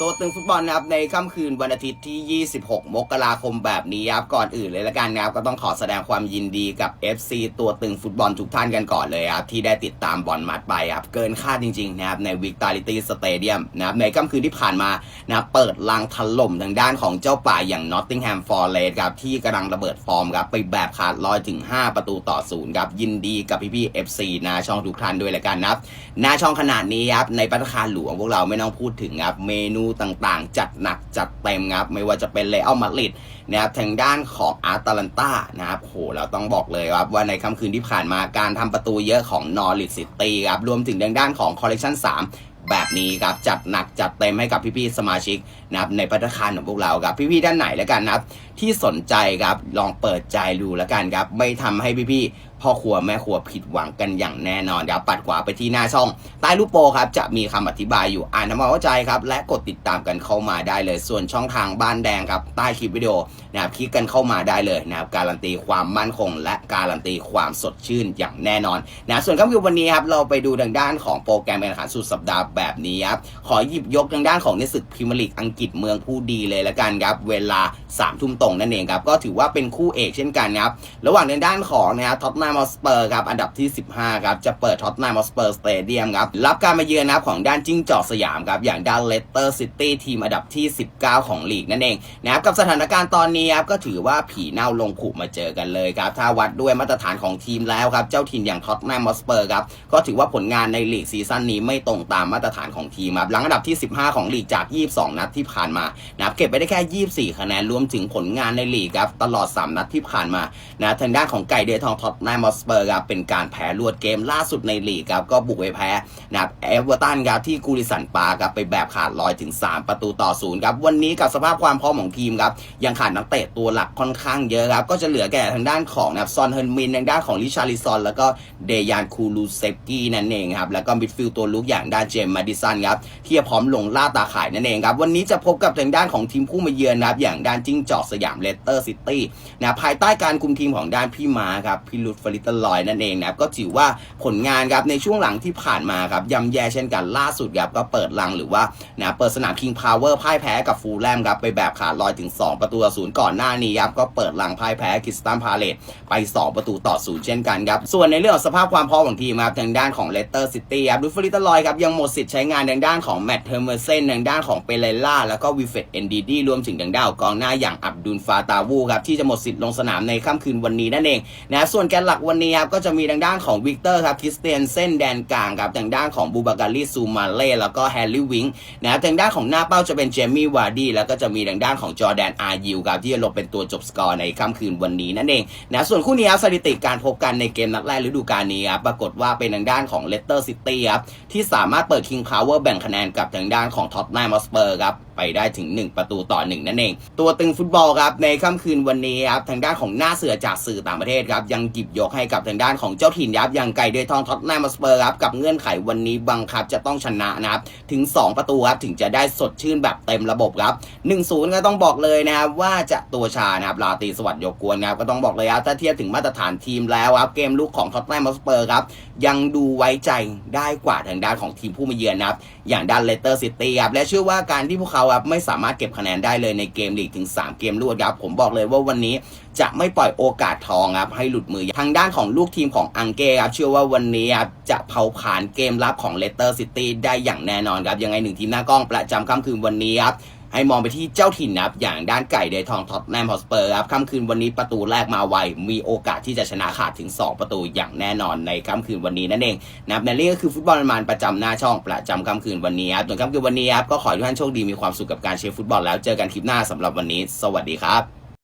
ตัวตึงฟุตบอลนะครับในค่ำคืนวันอาทิตย์ที่ 26 มกราคมแบบนี้ครับก่อนอื่นเลยละกันนะครับก็ต้องขอแสดงความยินดีกับ FC ตัวตึงฟุตบอลทุกท่านกันก่อนเลยครับที่ได้ติดตามบอลมัดไปครับเกินคาดจริงๆนะครับในวิกตาลิตี้สเตเดียมนะครับในค่ำคืนที่ผ่านมานะเปิดลังถล่มทางด้านของเจ้าป่าอย่างนอตติงแฮมฟอร์เรสครับที่กำลังระเบิดฟอร์มครับไปแบบขาดลอยถึง 5 ประตูต่อศูนย์ครับยินดีกับพี่ๆ FC นาช่องทุกท่านด้วยละกันนะครับหน้าช่องขนาดนี้ครับในปัตตาคาหลวงพวกเราไม่ต้องพูดถึงครับเมนูต่างๆ จัดหนักจัดเต็มครับไม่ว่าจะเป็นเลอมาดริดนะครับทางด้านของอาร์ตาลันตานะครับโหเราต้องบอกเลยครับว่าในค่ำคืนที่ผ่านมาการทำประตูเยอะของนอริ t ซิตี้ครับรวมถึงทางด้านของคอลเล t ชัน3แบบนี้ครับจัดหนักจัดเต็มให้กับพี่ๆสมาชิกนะครับในพัตตาคารของพวกเราครับพี่ๆด้านไหนแล้วกันนะครับที่สนใจครับลองเปิดใจดูแล้วกันครับไม่ทำให้พี่ๆ พ่อครัวแม่ครัวผิดหวังกันอย่างแน่นอนเดี๋ยวปัดขวาไปที่หน้าช่อง ใต้รูปโปรครับจะมีคำอธิบายอยู่อ่านทำความเข้าใจครับและกดติดตามกันเข้ามาได้เลย ส่วนช่องทางบ้านแดงครับใต้คลิปวิดีโอนะครับคลิกกันเข้ามาได้เลยนะครับการันตีความมั่นคง และการันตีความสดชื่นอย่างแน่นอนนะส่วนค่ำคืนวันนี้ครับเราไปดูทางด้านของโปรแกรมการแข่งขันสุดสัปดาห์แบบนี้ครับขอหยิบยกทางด้านของในศึกพรีเมียร์ลีกอังกฤษเมืองผู้ดีเลยละกันครับเวลา3ามทุ่มตรงนั่นเองครับก็ถือว่าเป็นคู่เอกเช่นกันครับระหว่างในด้านของนะครับท็อตนามอสเปอร์ครับอันดับที่ 15ครับจะเปิดท็อตนามอสเปอร์สเตเดียมครับรับการมาเยือนนะครับของด้านจิ้งจอกสยามครับอย่างด้านเลสเตอร์ซิตี้ทีมอันดับที่ 19 ของลีกนั่นเองนะครับกับสถานการณ์ตอนนี้ครับก็ถือว่าผีเน่าลงขุมาเจอกันเลยครับถ้าวัดด้วยมาตรฐานของทีมแล้วครับเจ้าถิ่นอย่างท็อตนามอสเปอร์ครับก็ถือว่าผลงานในลีกซีซั่นนี้ไม่ตรงตามมาตรฐานของทีมครับหลังอันดับที่ 15 ของลีกจาก 22 นัดที่ผ่านมานะครับเก็บไปได้แค่ 24 คะแนนรวมถึงผลงานในลีกครับตลอด 3 นัดที่ผ่านมานะทางด้านของไก่เดือทองท็อตนามอสเปอร์ครับเป็นการแพ้รวดเกมล่าสุดในลีกครับก็บุกไปแพ้นะครับเอเวอร์ตันครับที่กูริสันปาร์ครับไปแบบขาดลอยถึง 3 ประตูต่อศูนย์ครับวันนี้กับสภาพความพร้อมของทีมครับยังขาดนักเตะตัวหลักค่อนข้างเยอะครับก็จะเหลือแก่ทางด้านของนะครับซอนเฮิร์นมินทางด้านของลิชาริซอน แล้วก็เดยานคูลูเซฟกี้นั่นเองครับแล้วก็มิดฟิลด์ตัวลุกอย่างด้านเจมส์มาดิสันครับที่จะพร้อมลงล่าตาข่ายนั่นเองครับวันนี้จะพบกับทางด้านของทีมผู้มาเยือนนะครับอย่างด้านจิ้งจอกสยามเลสเตอร์ซิตี้นะภายใต้การคุมทีมของด้านพี่มาครับพี่ลุดฟลิตลอยนั่นเองนะครับก็ถือว่าผลงานครับในช่วงหลังที่ผ่านมาครับย่ำแย่เช่นกันล่าสุดครับก็เปิดลังหรือว่านะเปิดสนามคิงพาวเวอร์พ่ายแพ้กับฟูลแลมครับไปแบบขาดลอยถึง 2 ประตูต่อศูนย์ก่อนหน้านี้ครับก็เปิดลังพ่ายแพ้คริสตันพาเลตไป 2 ประตูต่อศูนย์เช่นกันครับส่วนในเรื่องของสภาพความพร้อมของทีมครับทางด้านของเลสเตอร์ซิตี้ครับลุดฟลิตลอยครับยังหมดสิทธิ์ใช้งานทางด้านของแมตต์เทอร์เมอร์เซนทางด้านของเปเรล่าแล้วก็วิเฟตเอนดีดีรวมถึงทางด้านกองหน้าอย่างอับดุลฟาตาวูครับที่จะหมดสิทธิ์ลงสนามในค่ำคืนวันนี้นั่นเองนะส่วนแกนหลักวันนี้ครับก็จะมีทางด้านของวิกเตอร์ครับคริสเตียนเส้นแดนกลางครับทางด้านของบูบาการีซูมาเล่แล้วก็แฮร์รี่วิงนะครับทางด้านของหน้าเป้าจะเป็นเจมี่วาร์ดี้แล้วก็จะมีทางด้านของจอแดนอาร์ยูครับที่จะลงเป็นตัวจบสกอร์ในค่ำคืนวันนี้นั่นเองนะส่วนคู่นี้ครับสถิติการพบกันในเกมนัดแรกฤดูกาลนี้ครับปรากฏว่าเป็นทางด้านของเลสเตอร์ซิตี้ครับที่สามารถเปิดคิงพาวเวอร์แบ่งคะแนนกับทางด้านของท็อตแนมอสเปอร์ครับ ไปได้ถึง 1 ประตูต่อ 1 นั่นเอง ตัวตึงฟุตบอลครับในค่ำคืนวันนี้ครับทางด้านของหน้าเสือจากสื่อต่างประเทศครับยังหยิบยกให้กับทางด้านของเจ้าถิ่นยับอย่างไก่เดยทองท็อตแนมอสเปอร์ครับกับเงื่อนไขวันนี้บังคับจะต้องชนะนะครับถึง 2 ประตูครับถึงจะได้สดชื่นแบบเต็มระบบครับ1-0ก็ต้องบอกเลยนะครับว่าจะตัวชานะครับลาตีสวัสดิ์ยกกวนนะครับก็ต้องบอกเลยครับถ้าเทียบถึงมาตรฐานทีมแล้วครับเกมลุกของท็อตแนมอสเปอร์ครับยังดูไว้ใจได้กว่าทางด้านของทีมผู้มาเยือนนะครับอย่างด้านเลสเตอร์ซิตี้ครับและเชื่อว่าการที่พวกเขาครับไม่สามารถเก็บคะแนนได้เลยในเกมลีกถึง 3 เกมรวดครับผมบอกเลยว่าวันนี้จะไม่ปล่อยโอกาสทองครับให้หลุดมือทางด้านของลูกทีมของอังเก้ครับเชื่อว่าวันนี้ครับจะเผาผ่านเกมรับของเลสเตอร์ซิตี้ได้อย่างแน่นอนครับยังไงหนึ่งทีมหน้ากล้องประจำค่ำคืนวันนี้ครับ ให้มองไปที่เจ้าถิ่นนะครับอย่างด้านไก่เดทองท็อตแนมฮอสเปอร์ครับค่ำคืนวันนี้ประตูแรกมาไว มีโอกาสที่จะชนะขาดถึง 2 ประตูอย่างแน่นอนในค่ำคืนวันนี้นั่นเองนะครับในนี่ก็คือฟุตบอลมันประจำหน้าช่องประจำค่ำคืนวันนี้ครับส่วนค่ำคืนวันนี้ครับก็ขอให้ทุกท่านโชคดีมีความสุขกับการเชียร์ฟุตบอลแล้วเจอกันคลิปหน้าสำหรับวันนี้ สวัสดีครับ